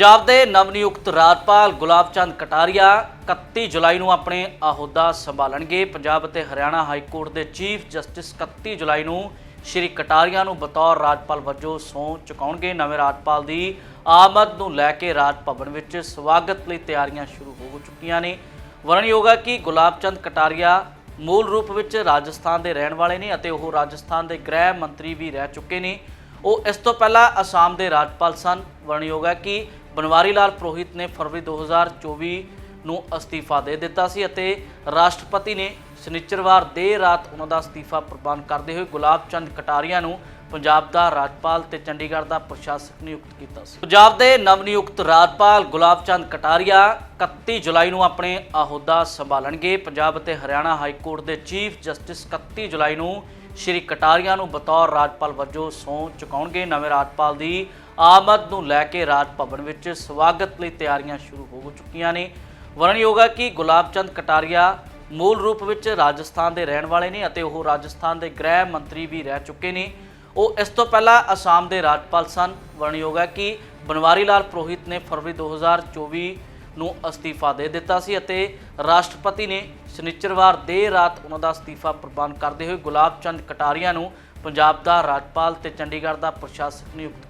ਪੰਜਾਬ ਦੇ ਨਵਨਿਯੁਕਤ ਰਾਜਪਾਲ ਗੁਲਾਬ ਚੰਦ ਕਟਾਰੀਆ 31 ਜੁਲਾਈ ਨੂੰ ਆਪਣੇ ਅਹੁਦਾ ਸੰਭਾਲਣਗੇ। ਪੰਜਾਬ ਅਤੇ ਹਰਿਆਣਾ ਹਾਈ ਕੋਰਟ ਦੇ ਚੀਫ ਜਸਟਿਸ 31 ਜੁਲਾਈ ਨੂੰ ਸ਼੍ਰੀ ਕਟਾਰੀਆ ਨੂੰ ਬਤੌਰ ਰਾਜਪਾਲ ਵਜੋਂ ਸਹੁੰ ਚੁਕਾਉਣਗੇ। ਨਵੇਂ ਰਾਜਪਾਲ ਦੀ ਆਮਦ ਨੂੰ ਲੈ ਕੇ ਰਾਜ ਭਵਨ ਵਿੱਚ ਸਵਾਗਤ ਲਈ ਤਿਆਰੀਆਂ ਸ਼ੁਰੂ ਹੋ ਚੁੱਕੀਆਂ ਨੇ। ਵਰਣਨਯੋਗ ਹੈ ਕਿ ਗੁਲਾਬ ਚੰਦ ਕਟਾਰੀਆ ਮੂਲ ਰੂਪ ਵਿੱਚ ਰਾਜਸਥਾਨ ਦੇ ਰਹਿਣ ਵਾਲੇ ਨੇ ਅਤੇ ਉਹ ਰਾਜਸਥਾਨ ਦੇ ਗ੍ਰਹਿ ਮੰਤਰੀ ਵੀ ਰਹਿ ਚੁੱਕੇ ਨੇ। ਉਹ ਇਸ ਤੋਂ ਪਹਿਲਾਂ ਅਸਾਮ ਦੇ ਰਾਜਪਾਲ ਸਨ। ਵਰਣਯੋਗ ਹੈ ਕਿ ਬਨਵਾਰੀ ਲਾਲ ਪੁਰੋਹਿਤ ਨੇ ਫਰਵਰੀ 2024 ਨੂੰ ਅਸਤੀਫਾ ਦੇ ਦਿੱਤਾ ਸੀ ਅਤੇ ਰਾਸ਼ਟਰਪਤੀ ਨੇ ਸ਼ਨੀਚਰਵਾਰ ਦੇਰ ਰਾਤ ਉਹਨਾਂ ਦਾ ਅਸਤੀਫਾ ਪ੍ਰਵਾਨ ਕਰਦੇ ਹੋਏ ਗੁਲਾਬ ਚੰਦ ਕਟਾਰੀਆ ਨੂੰ ਪੰਜਾਬ ਦਾ ਰਾਜਪਾਲ ਤੇ ਚੰਡੀਗੜ੍ਹ ਦਾ ਪ੍ਰਸ਼ਾਸਕ ਨਿਯੁਕਤ ਕੀਤਾ ਸੀ। ਪੰਜਾਬ ਦੇ ਨਵ ਨਿਯੁਕਤ ਰਾਜਪਾਲ ਗੁਲਾਬ ਚੰਦ ਕਟਾਰੀਆ 31 ਜੁਲਾਈ ਨੂੰ ਆਪਣੇ ਅਹੁਦਾ ਸੰਭਾਲਣਗੇ। ਪੰਜਾਬ ਅਤੇ ਹਰਿਆਣਾ ਹਾਈ ਕੋਰਟ ਦੇ ਚੀਫ ਜਸਟਿਸ 31 ਜੁਲਾਈ ਨੂੰ ਸ਼੍ਰੀ ਕਟਾਰੀਆ ਨੂੰ ਬਤੌਰ ਰਾਜਪਾਲ ਵਜੋਂ ਸਹੁੰ ਚੁਕਾਉਣਗੇ। ਨਵੇਂ ਰਾਜਪਾਲ ਦੀ ਆਮਦ ਨੂੰ ਲੈ ਕੇ ਰਾਜ ਭਵਨ ਵਿੱਚ ਸਵਾਗਤ ਲਈ ਤਿਆਰੀਆਂ ਸ਼ੁਰੂ ਹੋ ਚੁੱਕੀਆਂ ਨੇ। ਵਰਣਯੋਗ ਹੈ ਕਿ ਗੁਲਾਬ ਚੰਦ ਕਟਾਰੀਆ ਮੂਲ ਰੂਪ ਵਿੱਚ ਰਾਜਸਥਾਨ ਦੇ ਰਹਿਣ ਵਾਲੇ ਨੇ ਅਤੇ ਉਹ ਰਾਜਸਥਾਨ ਦੇ ਗ੍ਰਹਿ ਮੰਤਰੀ ਵੀ ਰਹਿ ਚੁੱਕੇ ਨੇ। ਉਹ ਇਸ ਤੋਂ ਪਹਿਲਾਂ ਅਸਾਮ ਦੇ ਰਾਜਪਾਲ ਸਨ। ਵਰਣਯੋਗ ਹੈ ਕਿ ਬਨਵਾਰੀ ਲਾਲ ਪੁਰੋਹਿਤ ਨੇ ਫਰਵਰੀ 2024 ਨੂੰ ਅਸਤੀਫਾ ਦੇ ਦਿੱਤਾ ਸੀ ਅਤੇ ਰਾਸ਼ਟਰਪਤੀ ਨੇ ਸ਼ਨੀਚਰਵਾਰ ਦੇਰ ਰਾਤ ਉਹਨਾਂ ਦਾ ਅਸਤੀਫਾ ਪ੍ਰਵਾਨ ਕਰਦੇ ਹੋਏ ਗੁਲਾਬ ਚੰਦ ਕਟਾਰੀਆ ਨੂੰ ਪੰਜਾਬ ਦਾ ਰਾਜਪਾਲ ਤੇ ਚੰਡੀਗੜ੍ਹ ਦਾ ਪ੍ਰਸ਼ਾਸਕ ਨਿਯੁਕਤ ਕੀਤਾ।